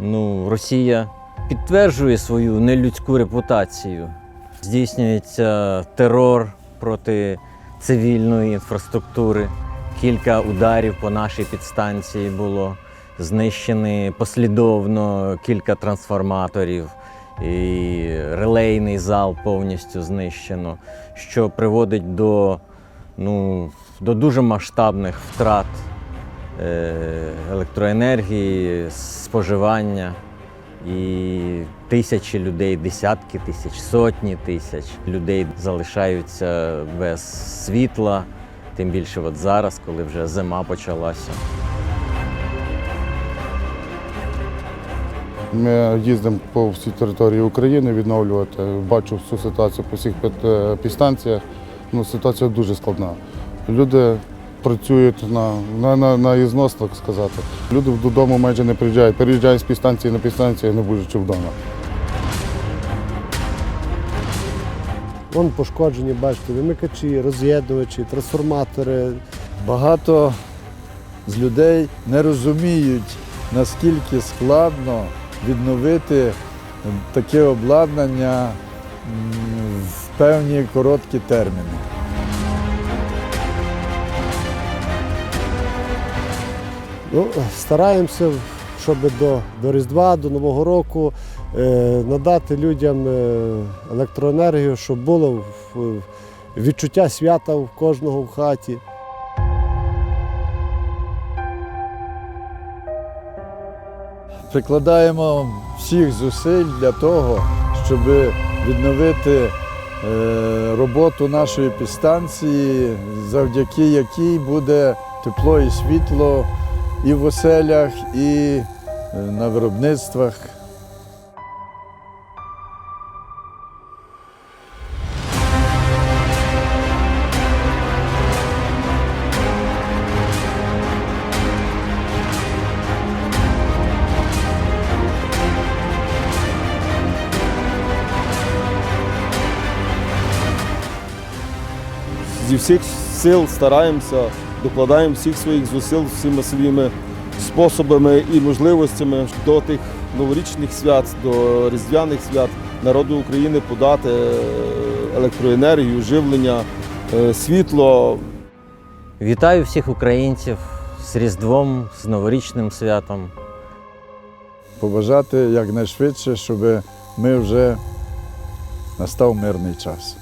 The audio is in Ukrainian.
Ну, Росія підтверджує свою нелюдську репутацію. Здійснюється терор проти цивільної інфраструктури. Кілька ударів по нашій підстанції було знищені послідовно кілька трансформаторів, і релейний зал повністю знищено, що приводить до, ну, до дуже масштабних втрат електроенергії, споживання. І тисячі людей, десятки тисяч, сотні тисяч людей залишаються без світла, тим більше от зараз, коли вже зима почалася. Ми їздимо по всій території України відновлювати. Бачу всю ситуацію по всіх е, підстанціях. Ну, ситуація дуже складна. Люди працюють на, на, на, на ізнос, так сказати. Люди додому майже не приїжджають. Переїжджають з підстанції на підстанцію, не будучи вдома. Вон пошкоджені, бачите, вимикачі, роз'єднувачі, трансформатори. Багато з людей не розуміють, наскільки складно відновити таке обладнання в певні короткі терміни. Ну, стараємося, щоб до, до Різдва, до Нового року е, надати людям е, електроенергію, щоб було відчуття свята в кожного в хаті. Прикладаємо всіх зусиль для того, щоб відновити е, роботу нашої підстанції, завдяки якій буде тепло і світло і в оселях, і е, на виробництвах. зі всіх сил стараємося, докладаємо всіх своїх зусиль всіма своїми способами і можливостями до тих новорічних свят, до різдвяних свят народу України подати е, електроенергію, живлення, е, світло, Вітаю всіх українців з Різдвом, з новорічним святом. Побажати якнайшвидше, щоб ми вже настав мирний час.